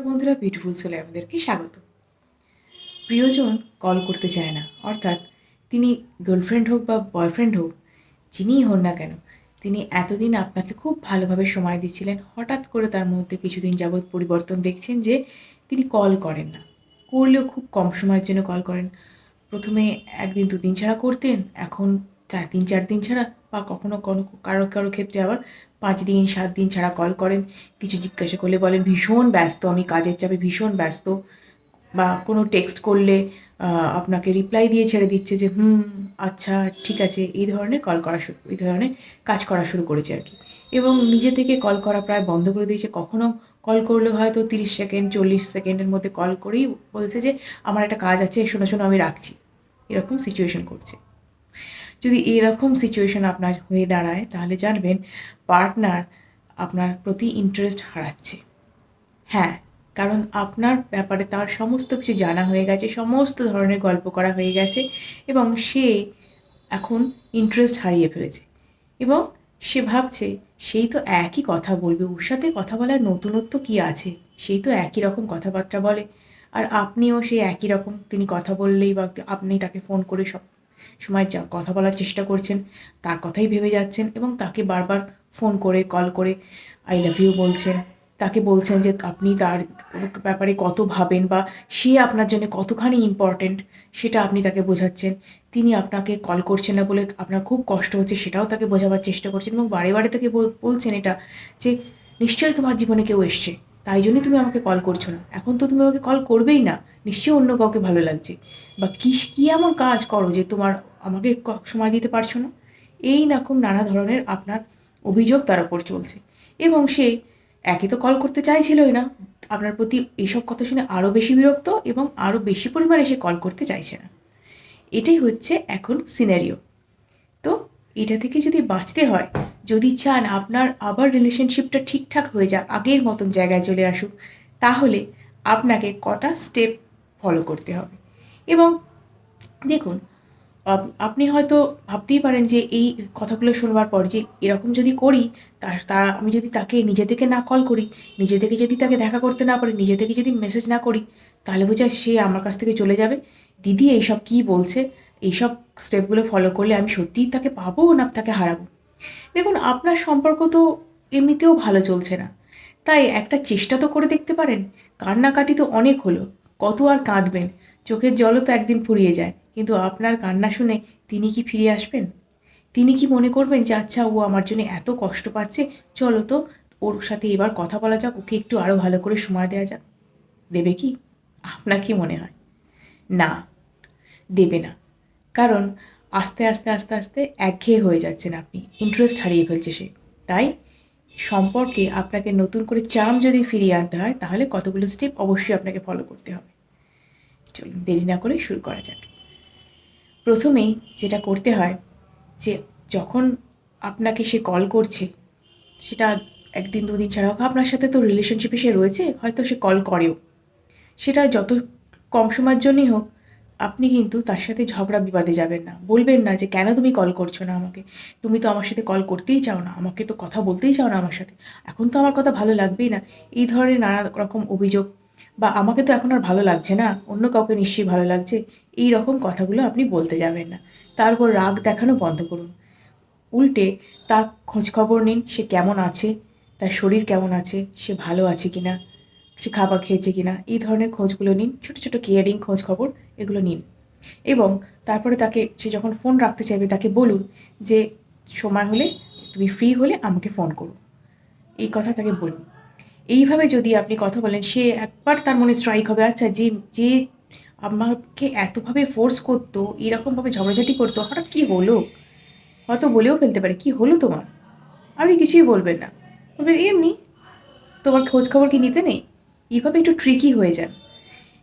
নমস্কার বন্ধুরা বিউটিফুল সোলে আপনাদেরকে স্বাগত। প্রিয়জন কল করতে চায় না, অর্থাৎ তিনি গার্লফ্রেন্ড হোক বা বয়ফ্রেন্ড হোক, যিনিই হন না কেন, তিনি এতদিন আপনাকে খুব ভালোভাবে সময় দিচ্ছিলেন, হঠাৎ করে তার মধ্যে কিছুদিন যাবৎ পরিবর্তন দেখছেন যে তিনি কল করেন না। করলেও খুব কম সময়ের জন্য কল করেন। প্রথমে একদিন দুদিন ছাড়া করতেন, এখন চার দিন চার দিন ছাড়া বা কখনো কোনো কারও কারও ক্ষেত্রে আবার পাঁচ দিন, সাত দিন ছাড়া কল করেন। কিছু জিজ্ঞাসা করলে বলেন, ভীষণ ব্যস্ত, আমি কাজের চাপে ভীষণ ব্যস্ত। বা কোনো টেক্সট করলে আপনাকে রিপ্লাই দিয়ে ছেড়ে দিচ্ছে যে, হুম আচ্ছা ঠিক আছে। এই ধরনের কল করা শুরু, এই ধরনের কাজ করা শুরু করেছে আর কি। এবং নিজে থেকে কল করা প্রায় বন্ধ করে দিয়েছে। কখনো কল করলে হয়তো তিরিশ সেকেন্ড চল্লিশ সেকেন্ডের মধ্যে কল করেই বলছে যে, আমার একটা কাজ আছে, শোনো শোনো, আমি রাখছি। এরকম সিচুয়েশন করছে। যদি এরকম সিচুয়েশন আপনার হয়ে দাঁড়ায়, তাহলে জানবেন পার্টনার আপনার প্রতি ইন্টারেস্ট হারাচ্ছে। হ্যাঁ কারণ আপনার ব্যাপারে তার সমস্ত কিছু জানা হয়ে গেছে, সমস্ত ধরনের গল্প করা হয়ে গেছে এবং সে এখন ইন্টারেস্ট হারিয়ে ফেলেছে। এবং সে ভাবছে, সেই তো একই কথা বলবে, ওর সাথে কথা বলার নতুনত্ব কী আছে? সেই তো একই রকম কথাবার্তা বলে। আর আপনিও সেই একই রকম, তিনি কথা বললেই বা আপনি তাকে ফোন করে সব সময় যা কথা বলার চেষ্টা করছেন, তার কথাই ভেবে যাচ্ছেন এবং তাকে বারবার ফোন করে কল করে আই লাভ ইউ বলছেন। তাকে বলছেন যে, আপনি তার ব্যাপারে কত ভাবেন বা সে আপনার জন্য কতখানি ইম্পর্ট্যান্ট সেটা আপনি তাকে বোঝাচ্ছেন। তিনি আপনাকে কল করছেন না বলে আপনার খুব কষ্ট হচ্ছে সেটাও তাকে বোঝাবার চেষ্টা করছেন এবং বারে বারে তাকে বল- বলছেন এটা যে, নিশ্চয়ই তোমার জীবনে কেউ এসছে। তাই জন্যই তুমি আমাকে কল করছ না। এখন তো তুমি আমাকে কল করবেই না। নিশ্চয়ই অন্য কাউকে ভালো লাগছে। বা কী কী এমন কাজ করো যে তোমার আমাকে সময় দিতে পারছ না? এই রকম নানা ধরনের আপনার অভিযোগ তার ওপর চলছে। এবং সে একে তো কল করতে চাইছিলই না। আপনার প্রতি এইসব কথা শুনে আরও বেশি বিরক্ত এবং আরও বেশি পরিমাণে সে কল করতে চাইছে না। এটাই হচ্ছে এখন সিনারিও তো এটা থেকে যদি বাঁচতে হয় যদি চান আপনার আবার রিলেশনশিপটা ঠিকঠাক হয়ে যাক, আগের মতন জায়গায় চলে আসুক, তাহলে আপনাকে কটা স্টেপ ফলো করতে হবে। এবং দেখুন, আপ- আপনি হয়তো ভাবতেই পারেন যে এই কথাগুলো শোনবার পর যে এরকম যদি করি তার তার আমি যদি তাকে নিজে থেকে না কল করি, নিজে থেকে যদি তাকে দেখা করতে না পারি, নিজে থেকে যদি মেসেজ না করি, তাহলে বোঝা সে আমার কাছ থেকে চলে যাবে। দিদি, এইসব কী বলছে? এইসব স্টেপগুলো ফলো করলে আমি সত্যিই তাকে পাবো না তাকে হারাবো? দেখুন, আপনার সম্পর্ক তো এমনিতেও ভালো চলছে না। তাই একটা চেষ্টা তো করে দেখতে পারেন। কান্নাকাটি তো অনেক হলো। কত আর কাঁদবেন? চোখের জলও তো একদিন ফুরিয়ে যায়। কিন্তু আপনার কান্না শুনে তিনি কি ফিরে আসবেন? তিনি কি মনে করবেন যে আচ্ছা ও আমার জন্য এত কষ্ট পাচ্ছে, চলো তো ওর সাথে এবার কথা বলা যাক, ওকে একটু আরও ভালো করে সময় দেওয়া যাক। দেবে কি? আপনার কি মনে হয়? না, দেবে না। কারণ আস্তে আস্তে আস্তে আস্তে একঘেয়ে হয়ে যাচ্ছেন আপনি। ইন্টারেস্ট হারিয়ে ফেলছে সে। তাই সম্পর্কে আপনাকে নতুন করে চাম যদি ফিরিয়ে আনতে হয়, তাহলে কতগুলো স্টেপ অবশ্যই আপনাকে ফলো করতে হবে। চলুন, দেরি না করে শুরু করা যাক। প্রথমেই যেটা করতে হয়, যে যখন আপনাকে সে কল করছে, সেটা একদিন, দুদিন ছাড়া হোক, আপনার সাথে তো রিলেশনশিপে সে রয়েছে, হয়তো সে কল করেও। সেটা যত কম সময়ের জন্যই হোক আপনি কিন্তু তার সাথে ঝগড়া বিবাদে যাবেন না। বলবেন না যে, কেন তুমি কল করছ না আমাকে? তুমি তো আমার সাথে কল করতেই চাও না, আমাকে তো কথা বলতেই চাও না আমার সাথে। এখন তো আমার কথা ভালো লাগবেই না। এই ধরনের নানা রকম অভিযোগ বা আমাকে তো এখন আর ভালো লাগছে না, অন্য কাউকে নিশ্চয়ই ভালো লাগছে, এই রকম কথাগুলো আপনি বলতে যাবেন না। তারপর রাগ দেখানো বন্ধ করুন। উল্টে তার খোঁজখবর নিন, সে কেমন আছে? তার শরীর কেমন আছে? সে ভালো আছে কিনা? সে খাবার খেয়েছে কিনা? এই ধরনের খোঁজগুলো নিন, ছোটো ছোটো কেয়ারিং খোঁজ খবর এগুলো নিন। এবং তারপরে তাকে, সে যখন ফোন রাখতে চাইবে, তাকে বলুন যে, সময় হলে, তুমি ফ্রি হলে আমাকে ফোন করো। এই কথা তাকে বলুন। এইভাবে যদি আপনি কথা বলেন, সে একবার তার মনে স্ট্রাইক হবে আচ্ছা যে যে আমাকে এতভাবে ফোর্স করতো, এরকমভাবে ঝগড়াঝাটি করতো, হঠাৎ কী হলো? হয়তো বলেও ফেলতে পারে, কি হলো তোমার? আপনি কিছুই বলবেন না। বলবেন, এমনি, তোমার খোঁজ খবর কি নিতে নেই? এইভাবে একটু ট্রিকি হয়ে যান।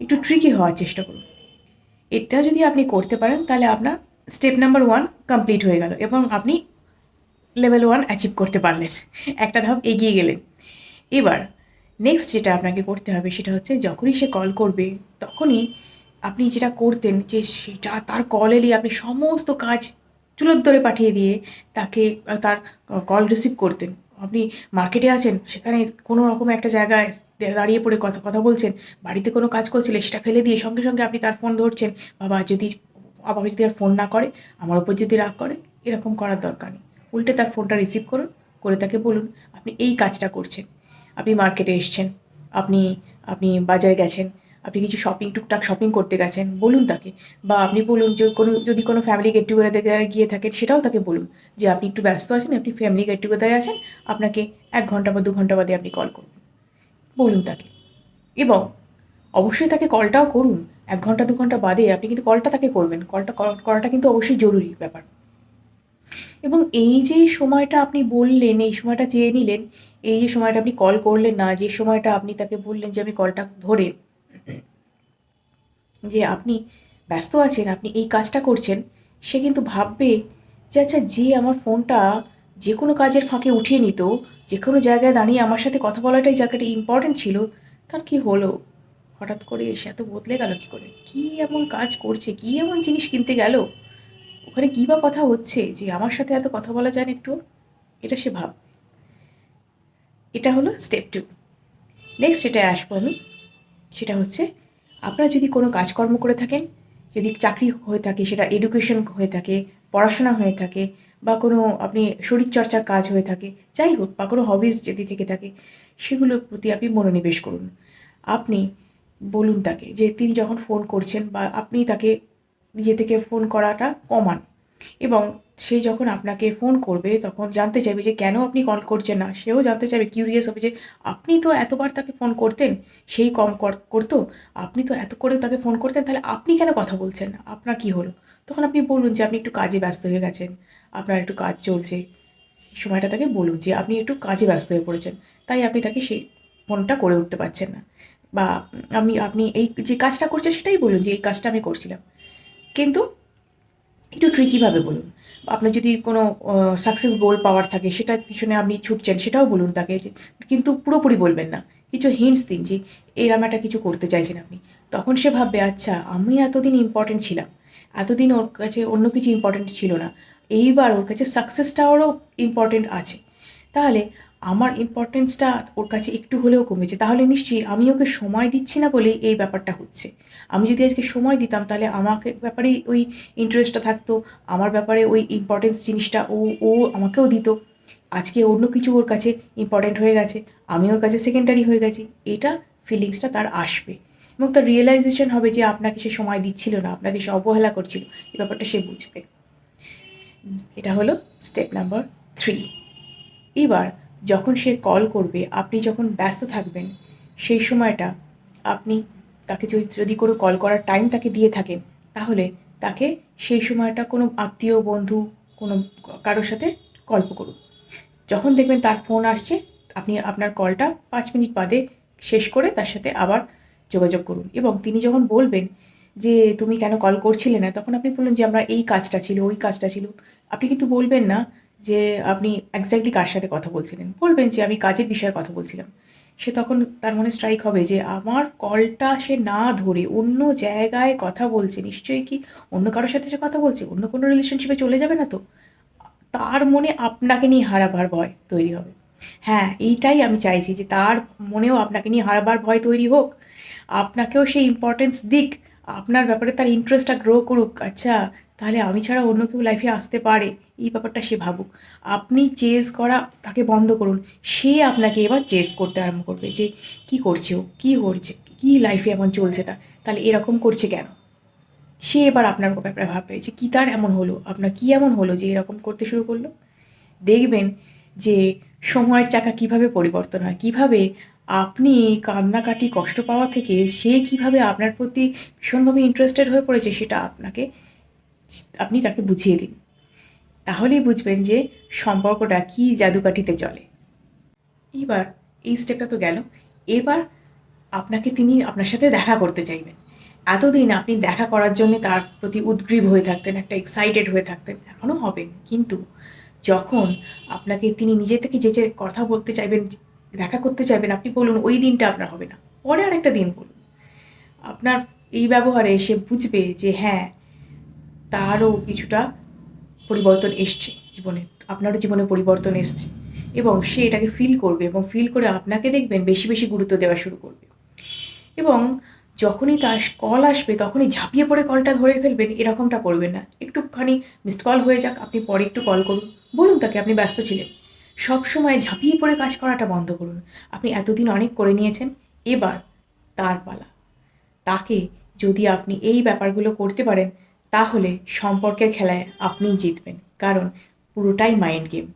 একটু ট্রিকি হওয়ার চেষ্টা করুন। এটা যদি আপনি করতে পারেন, তাহলে আপনার স্টেপ নাম্বার ওয়ান কমপ্লিট হয়ে গেল এবং আপনি লেভেল ওয়ান অ্যাচিভ করতে পারলেন। একটা ধাপ এগিয়ে গেলেন। এবার নেক্সট যেটা আপনাকে করতে হবে, সেটা হচ্ছে যখনই সে কল করবে, তখনই আপনি যেটা করতেন যে সেটা তার কল এলেই আপনি সমস্ত কাজ চুলোর ধরে পাঠিয়ে দিয়ে তাকে, তার কল রিসিভ করতেন। আপনি মার্কেটে আছেন, সেখানে কোনো রকম একটা জায়গায় দাঁড়িয়ে পড়ে কথা কথা বলছেন, বাড়িতে কোনো কাজ করছিলেন, সেটা ফেলে দিয়ে সঙ্গে সঙ্গে আপনি তার ফোন ধরছেন, বাবা যদি বাবা যদি আর ফোন না করে, আমার ওপর যদি রাগ করে, এরকম করার দরকার নেই। উল্টে তার ফোনটা রিসিভ করুন, করে তাকে বলুন, আপনি এই কাজটা করছেন, আপনি মার্কেটে এসছেন, আপনি আপনি বাজারে গেছেন আপনি কিছু শপিং টুকটাক শপিং করতে গেছেন, বলুন তাকে। বা আপনি বলুন যে কোনো, যদি কোনো ফ্যামিলি গেট টুগেদারে গিয়ে থাকেন, সেটাও তাকে বলুন যে আপনি একটু ব্যস্ত আছেন, আপনি ফ্যামিলি গেট টুগেদারে আছেন, আপনাকে এক ঘণ্টা বা দু ঘণ্টা বাদে আপনি কল করুন। বলুন তাকে। এবং অবশ্যই তাকে কলটাও করুন। এক ঘণ্টা, দু ঘণ্টা বাদে আপনি কিন্তু কলটা তাকে করবেন। কলটা কর- করাটা কিন্তু অবশ্যই জরুরি ব্যাপার। এবং এই যে সময়টা আপনি বললেন, এই সময়টা চেয়ে নিলেন, এই যে সময়টা আপনি কল করলেন না, যে সময়টা আপনি তাকে বললেন যে আমি কলটা ধরে যে আপনি ব্যস্ত আছেন, আপনি এই কাজটা করছেন, সে কিন্তু ভাববে যে আচ্ছা যে আমার ফোনটা যে কোনো কাজের ফাঁকে উঠিয়ে নিত, যে কোনো জায়গায় দাঁড়িয়ে আমার সাথে কথা বলাটাই জায়গাটা ইম্পর্ট্যান্ট ছিল, তার কি হলো? হঠাৎ করে এসে এত বদলে গেল কী করে? কি এমন কাজ করছে? কি এমন জিনিস কিনতে গেল? ওখানে কী বা কথা হচ্ছে? যে আমার সাথে এত কথা বলা যায় না একটু? এটা সে ভাব এটা হলো স্টেপ টু নেক্সট যেটায় আসব আমি, সেটা হচ্ছে আপনারা যদি কোনো কাজকর্ম করে থাকেন, যদি চাকরি হয়ে থাকে, সেটা এডুকেশন হয়ে থাকে, পড়াশোনা হয়ে থাকে, বা কোনো আপনি শরীরচর্চার কাজ হয়ে থাকে, যাই হোক, বা কোনো হবিজ যদি থেকে থাকে, সেগুলোর প্রতি আপনি মনোনিবেশ করুন। আপনি বলুন তাকে যে তিনি যখন ফোন করছেন, বা আপনি তাকে নিজে থেকে ফোন করাটা কমান এবং সে যখন আপনাকে ফোন করবে, তখন জানতে চাইবে যে কেন আপনি কল করছেন না? সেও জানতে চাইবে কিউরিয়াস হবে যে আপনি তো এতবার তাকে ফোন করতেন, সেই কম কর- করতো। আপনি তো এত করে তাকে ফোন করতেন, তাহলে আপনি কেন কথা বলছেন? না আপনার কি হলো? তখন আপনি বলুন যে আপনি একটু কাজে ব্যস্ত হয়ে গেছেন, আপনার একটু কাজ চলছে। সময়টা তাকে বলুন যে আপনি একটু কাজে ব্যস্ত হয়ে পড়েছেন, তাই আপনি তাকে সেই ফোনটা করে উঠতে পারছেন না। বা আমি, আপনি এই যে কাজটা করছেন, সেটাই বলুন যে এই কাজটা আমি করছিলাম। কিন্তু একটু ট্রিকিভাবে বলুন। আপনার যদি কোনো সাকসেস গোল পাওয়ার থাকে, সেটার পিছনে আপনি ছুটছেন, সেটাও বলুন তাকে কিন্তু পুরোপুরি বলবেন না। কিছু হিন্টস দিন যে, এরম একটা কিছু করতে চাইছেন আপনি। তখন সে ভাববে আচ্ছা আমি এতদিন ইম্পর্টেন্ট ছিলাম। এতদিন ওর কাছে অন্য কিছু ইম্পর্টেন্ট ছিল না। এইবার ওর কাছে সাকসেসটাও ইম্পর্টেন্ট আছে। তাহলে আমার ইম্পর্টেন্সটা ওর কাছে একটু হলেও কমেছে, তাহলে নিশ্চয়ই আমি ওকে সময় দিচ্ছি না বলেই এই ব্যাপারটা হচ্ছে। আমি যদি আজকে সময় দিতাম, তাহলে আমাকে ব্যাপারেই ওই ইন্টারেস্টটা থাকতো, আমার ব্যাপারে ওই ইম্পর্টেন্স জিনিসটা ও ও আমাকেও দিত। আজকে অন্য কিছু ওর কাছে ইম্পর্টেন্ট হয়ে গেছে, আমি ওর কাছে সেকেন্ডারি হয়ে গেছি, এটা ফিলিংসটা তার আসবে। এবং তার রিয়েলাইজেশন হবে যে আপনাকে সে সময় দিচ্ছিল না, আপনাকে সে অবহেলা করছিল, এই ব্যাপারটা সে বুঝবে। এটা হলো স্টেপ নাম্বার থ্রি এবার যখন সে কল করবে, আপনি যখন ব্যস্ত থাকবেন, সেই সময়টা আপনি তাকে যদি যদি কোনো কল করার টাইম তাকে দিয়ে থাকেন, তাহলে তাকে সেই সময়টা কোনো আত্মীয়, বন্ধু, কোনো কারোর সাথে গল্প করুন। যখন দেখবেন তার ফোন আসছে, আপনি আপনার কলটা পাঁচ মিনিট বাদে শেষ করে তার সাথে আবার যোগাযোগ করুন। এবং তিনি যখন বলবেন যে, তুমি কেন কল করছিলে না? তখন আপনি বললেন যে, আমরা এই কাজটা ছিল, ওই কাজটা ছিল। আপনি কিন্তু বলবেন না যে আপনি এক্স্যাক্টলি কার সাথে কথা বলছিলেন? বলবেন যে আমি কাজের বিষয়ে কথা বলছিলাম। সে তখন তার মনে স্ট্রাইক হবে যে আমার কলটা সে না ধরে অন্য জায়গায় কথা বলছে, নিশ্চয়ই কি অন্য কারোর সাথে সে কথা বলছে, অন্য কোনো রিলেশনশিপে চলে যাবে না তো? তার মনে আপনাকে নিয়ে হারাবার ভয় তৈরি হবে। হ্যাঁ এইটাই আমি চাইছি যে তার মনেও আপনাকে নিয়ে হারাবার ভয় তৈরি হোক। আপনাকেও সেই ইম্পর্টেন্স দিক। আপনার ব্যাপারে তার ইন্টারেস্টটা গ্রো করুক। আচ্ছা তাহলে আমি ছাড়া অন্য কেউ লাইফে আসতে পারে? এই ব্যাপারটা সে ভাবুক। আপনি চেস করা তাকে বন্ধ করুন। সে আপনাকে এবার চেস করতে আরম্ভ করবে যে, কি করছে ও? কী করছে কী লাইফে এমন চলছে তার? তাহলে এরকম করছে কেন? সে এবার আপনার ব্যাপারে ভাববে যে কী তার এমন হলো? আপনার কী এমন হলো যে এরকম করতে শুরু করল? দেখবেন যে সময়ের চাকা কীভাবে পরিবর্তন হয়, কীভাবে আপনি কান্নাকাটি, কষ্ট পাওয়া থেকে সে কীভাবে আপনার প্রতি ভীষণভাবে ইন্টারেস্টেড হয়ে পড়েছে সেটা আপনাকে আপনি তাকে বুঝিয়ে দিন। তাহলেই বুঝবেন যে সম্পর্কটা কী জাদুকাঠিতে চলে। এবার এই স্টেপটা তো গেল। এবার আপনাকে তিনি আপনার সাথে দেখা করতে চাইবেন। এতদিন আপনি দেখা করার জন্য তার প্রতি উদ্গ্রীব হয়ে থাকতেন, একটা এক্সাইটেড হয়ে থাকতেন এখনও হবেন। কিন্তু যখন আপনাকে তিনি নিজে থেকে যে যে কথা বলতে চাইবেন, দেখা করতে চাইবেন, আপনি বলুন ওই দিনটা আপনার হবে না। পরে আরেকটা দিন বলুন। আপনার এই ব্যবহারে সে বুঝবে যে হ্যাঁ তারও কিছুটা পরিবর্তন এসছে জীবনে। আপনারও জীবনে পরিবর্তন এসছে। এবং সে এটাকে ফিল করবে এবং ফিল করে আপনাকে দেখবেন বেশি বেশি গুরুত্ব দেওয়া শুরু করবে। এবং যখনই তার কল আসবে, তখনই ঝাঁপিয়ে পড়ে কলটা ধরে ফেলবেন, এরকমটা করবেন না। একটুখানি মিসড কল হয়ে যাক, আপনি পরে একটু কল করুন। বলুন তাকে আপনি ব্যস্ত ছিলেন। সব সময় ঝাঁপিয়ে পড়ে কাজ করাটা বন্ধ করুন। আপনি এতদিন অনেক করে নিয়েছেন, এবার তার পালা। তাকে যদি আপনি এই ব্যাপারগুলো করতে পারেন তাহলে সম্পর্কের খেলায় আপনিই জিতবেন, কারণ পুরোটাই মাইন্ড গেম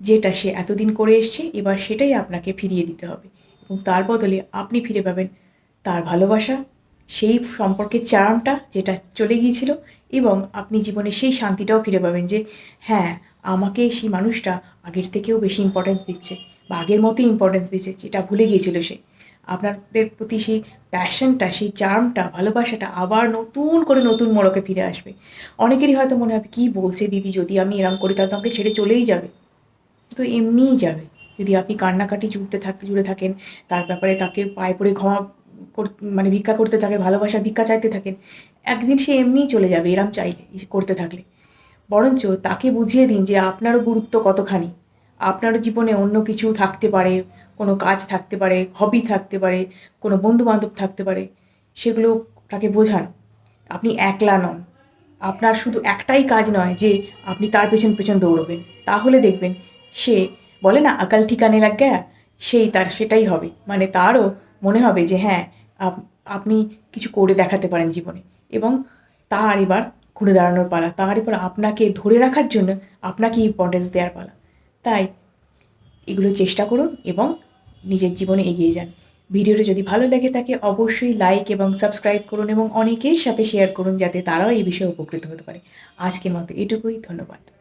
যেটা সে এতদিন করে এসছে, এবার সেটাই আপনাকে ফিরিয়ে দিতে হবে। এবং তার বদলে আপনি ফিরে পাবেন তার ভালোবাসা, সেই সম্পর্কের চার্মটা যেটা চলে গিয়েছিল, এবং আপনি জীবনে সেই শান্তিটাও ফিরে পাবেন যে হ্যাঁ আমাকে সেই মানুষটা আগের থেকেও বেশি ইম্পর্টেন্স দিচ্ছে বা আগের মতোই ইম্পর্টেন্স দিচ্ছে যেটা ভুলে গিয়েছিল সে। আপনাদের প্রতি সেই প্যাশনটা সেই চার্মটা ভালোবাসাটা আবার নতুন করে নতুন মোড়কে ফিরে আসবে। অনেকেরই হয়তো মনে হবে, কী বলছে দিদি? যদি আমি এরম করি, তাহলে তো আমাকে ছেড়ে চলেই যাবে। তো এমনিই যাবে। যদি আপনি কান্নাকাটি জুড়তে থাক, জুড়ে থাকেন, তার ব্যাপারে তাকে পায়ে পড়ে ক্ষমা মানে ভিক্ষা করতে থাকে, ভালোবাসা ভিক্ষা চাইতে থাকেন, একদিন সে এমনিই চলে যাবে, এরম চাইলে করতে থাকলে। বরঞ্চ তাকে বুঝিয়ে দিন যে, আপনারও গুরুত্ব কতখানি? আপনারও জীবনে অন্য কিছু থাকতে পারে কোনো কাজ থাকতে পারে হবি থাকতে পারে, কোনো বন্ধু বান্ধব থাকতে পারে, সেগুলো তাকে বোঝান। আপনি একলা নন। আপনার শুধু একটাই কাজ নয় যে আপনি তার পেছন পেছন দৌড়বেন। তাহলে দেখবেন সে বলে না, আকাল ঠিকানে লাগ গয়া? সেই তার সেটাই হবে। মানে তারও মনে হবে যে হ্যাঁ আপ- আপনি কিছু করে দেখাতে পারেন জীবনে। এবং তার এবার ঘুরে দাঁড়ানোর পালা। তার এবার আপনাকে ধরে রাখার জন্য আপনাকে ইম্পর্টেন্স দেওয়ার পালা। তাই এগুলো চেষ্টা করুন এবং নিজের জীবনে এগিয়ে যান। ভিডিওটি যদি ভালো লাগে তাকে অবশ্যই লাইক এবং সাবস্ক্রাইব করুন এবং অনেকের সাথে শেয়ার করুন যাতে তারাও এই বিষয়ে উপকৃত হতে পারে। আজকের মতো এটুকুই, ধন্যবাদ।